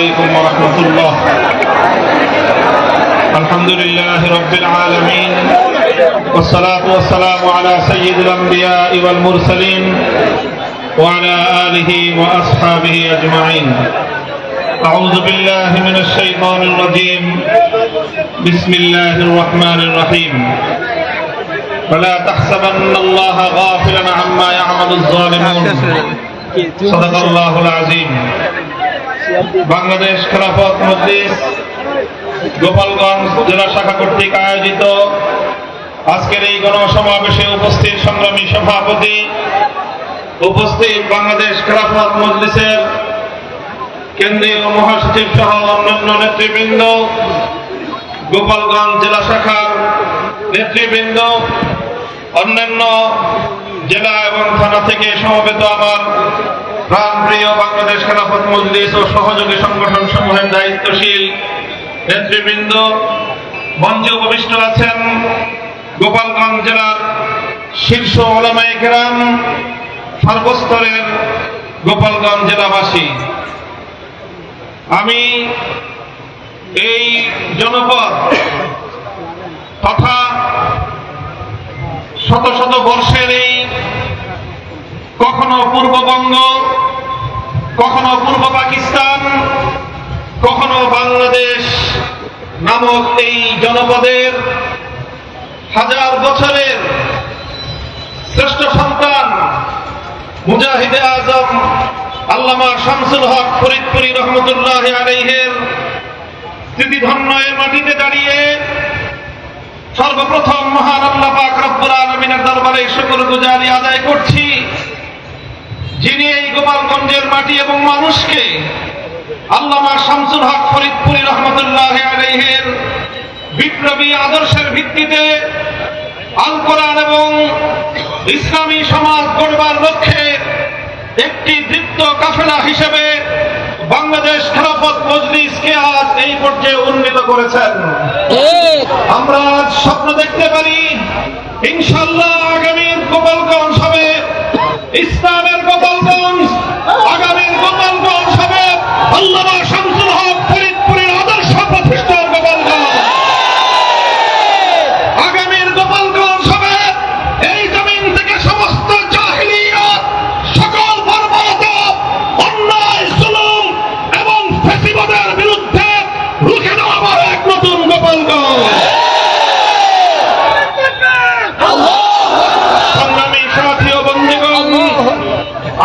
عليكم ورحمة الله. الحمد لله رب العالمين والصلاة والسلام على سيد الأنبياء والمرسلين وعلى آله وأصحابه أجمعين. أعوذ بالله من الشيطان الرجيم. بسم الله الرحمن الرحيم. ولا تحسبن الله غافلا عما يعمل الظالمون. صدق الله العظيم. বাংলাদেশ খেলাফত মজলিস, গোপালগঞ্জ জেলা শাখা কর্তৃক আয়োজিত আজকের এই গণসমাবেশে উপস্থিত সংগ্রামী সভাপতি, উপস্থিত বাংলাদেশ খেলাফত মজলিসের কেন্দ্রীয় মহাসচিব সহ অন্যান্য নেতৃবৃন্দ, গোপালগঞ্জ জেলা শাখার নেতৃবৃন্দ, অন্যান্য জেলা এবং থানা থেকে সমবেত আমার প্রাণপ্রিয় বাংলাদেশ খেলাফত মজলিস ও সহযোগী সংগঠন সমূহের দায়িত্বশীল নেতৃবৃন্দ, মঞ্চে উপবিষ্ট আছেন গোপালগঞ্জ জেলার শীর্ষ ওলামাই কেরাম, সর্বস্তরের গোপালগঞ্জ জেলাবাসী। আমি এই জনপদ তথা শত শত বর্ষের এই কখনো পূর্ববঙ্গ কখনো পূর্ব পাকিস্তান, কখনো বাংলাদেশ নামক এই জনপদের হাজার বছরের শ্রেষ্ঠ সন্তান মুজাহিদে আজম আল্লামা শামসুল হক ফরিদপুরি রহমতুল্লাহ আলাইহের স্মৃতিধন্য এর মাটিতে দাঁড়িয়ে সর্বপ্রথম মহান আল্লাহ পাক রব্বুল আলামিনের দরবারে শুকর গুজারি আদায় করছি। যিনি এই গোপালগঞ্জের মাটি এবং মানুষকে আল্লামা শামসুল হক ফরিদপুরি রহমতুল্লাহ আলাইহের বিপ্লবী আদর্শের ভিত্তিতে আল কোরআন এবং ইসলামী সমাজ গড়বার লক্ষ্যে একটি দীপ্ত কাফেলা হিসেবে বাংলাদেশ খেলাফত মজলিসকে আজ এই পর্যায়ে উন্নীত করেছেন। আমরা আজ স্বপ্ন দেখতে পারি ইনশাল্লাহ আগামী গোপালগঞ্জ ইসলামের গোপালগঞ্জ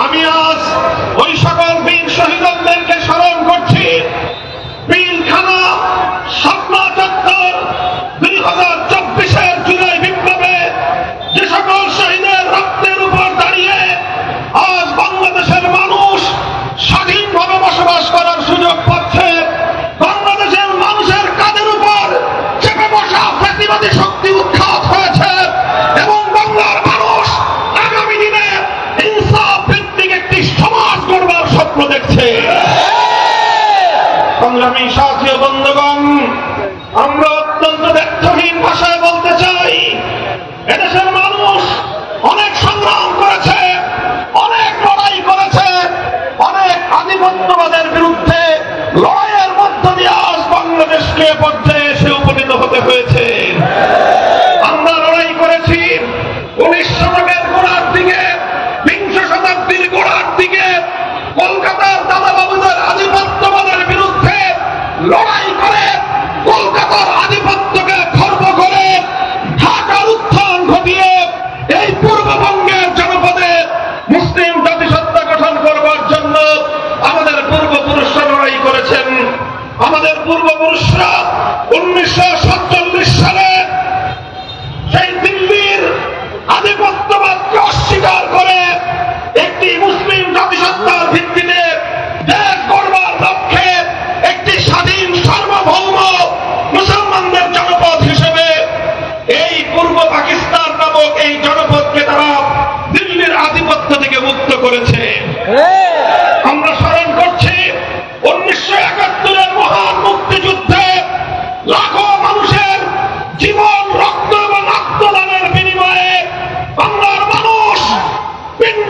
আমি আজ ওই সকল বীর শহীদদেরকে স্মরণ করছি। পিলখানা স্বপ্না চত্বর দুই হাজার চব্বিশের জুলাই বিপ্লবে যে সকল শহীদের রক্তের উপর দাঁড়িয়ে আজ বাংলাদেশের মানুষ স্বাধীনভাবে বসবাস করার সুযোগ পাচ্ছে। বাংলাদেশের মানুষের কাদের উপর চেপে বসা ফ্যাসিবাদী দেখছে সংগ্রামী সাথী ও বন্ধুগণ, আমরা অত্যন্ত ব্যর্থহীন ভাষায় বলতে চাই, এদেশের মানুষ অনেক সংগ্রাম করেছে, অনেক লড়াই করেছে, অনেক আধিপত্যবাদের বিরুদ্ধে লড়াইয়ের মধ্য দিয়ে আজ বাংলাদেশকে পর্যায়ে এসে উপনীত হতে হয়েছে।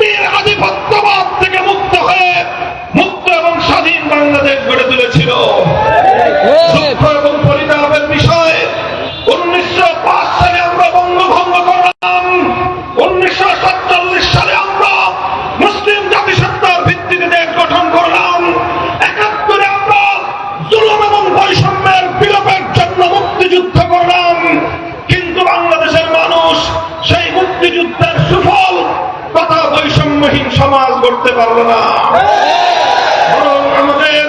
চীনের আধিপত্যবাদ থেকে মুক্ত হয়ে মুক্ত এবং স্বাধীন বাংলাদেশ গড়ে তুলেছিল। হ্যাঁ, হ্যাঁ, সমাজ গড়তে পারবে না। আমাদের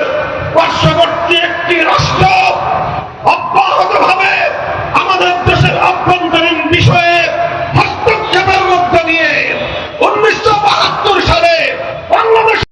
পার্শ্ববর্তী একটি রাষ্ট্র অব্যাহত ভাবে আমাদের দেশের অভ্যন্তরে